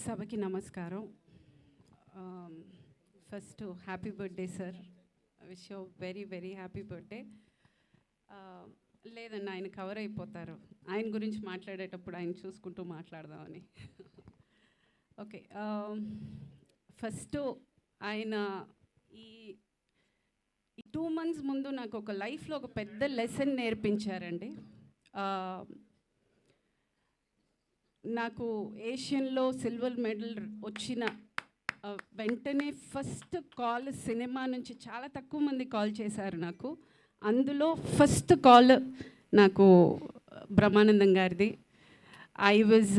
సభకి నమస్కారం. First happy birthday sir wish you very very happy birthday లేదండి ఆయన కవర్ అయిపోతారు. ఆయన గురించి మాట్లాడేటప్పుడు ఆయన చూసుకుంటూ మాట్లాడదామని. ఓకే ఫస్ట్ ఆయన ఈ టూ మంత్స్ ముందు నాకు ఒక లైఫ్లో ఒక పెద్ద లెసన్ నేర్పించారండి. నాకు ఏషియన్లో సిల్వర్ మెడల్ వచ్చిన వెంటనే ఫస్ట్ కాల్ సినిమా నుంచి చాలా తక్కువ మంది కాల్ చేశారు నాకు. అందులో ఫస్ట్ కాల్ నాకు బ్రహ్మానందం గారిది. ఐ వాజ్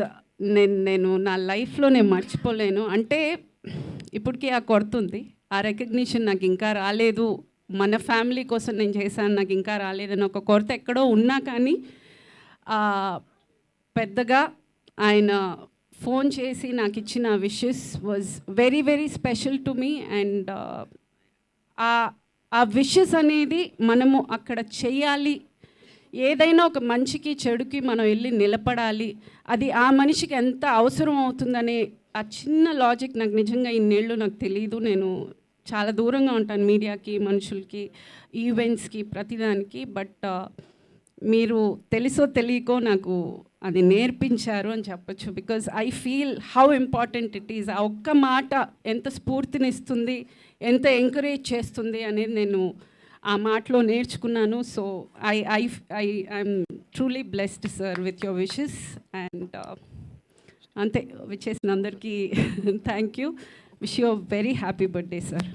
నేను నేను నా లైఫ్లో నేను మర్చిపోలేను. అంటే ఇప్పటికీ ఆ కొడుతుంది ఆ రికగ్నిషన్ నాకు ఇంకా రాలేదు. మన ఫ్యామిలీ కోసం నేను చేశాను నాకు ఇంకా రాలేదని ఒక కొరత ఎక్కడో ఉన్నా కానీ పెద్దగా ఆయన ఫోన్ చేసి నాకు ఇచ్చిన wishes was very very special to me and uh uh wishes అనేది మనము అక్కడ చేయాలి. ఏదైనా ఒక మంచికి చెడుకి మనం వెళ్ళి నిలబడాలి. అది ఆ మనిషికి ఎంత అవసరం అవుతుందనే ఆ చిన్న లాజిక్ నాకు నిజంగా ఇన్నేళ్ళు నాకు తెలియదు నేను చాలా దూరంగా ఉంటాను మీడియాకి మనుషులకి ఈవెంట్స్కి ప్రతిదానికి. బట్ uh, మీరు తెలుసో తెలియకో నాకు అది నేర్పించారు అని చెప్పొచ్చు. Because I feel how important it is ఆ ఒక్క మాట ఎంత స్ఫూర్తినిస్తుంది ఎంత ఎంకరేజ్ చేస్తుంది అనేది నేను ఆ మాటలో నేర్చుకున్నాను. So I I I I'm truly blessed sir with your wishes and అంతే విచ్చేసిన అందరికీ thank you wish you very happy birthday sir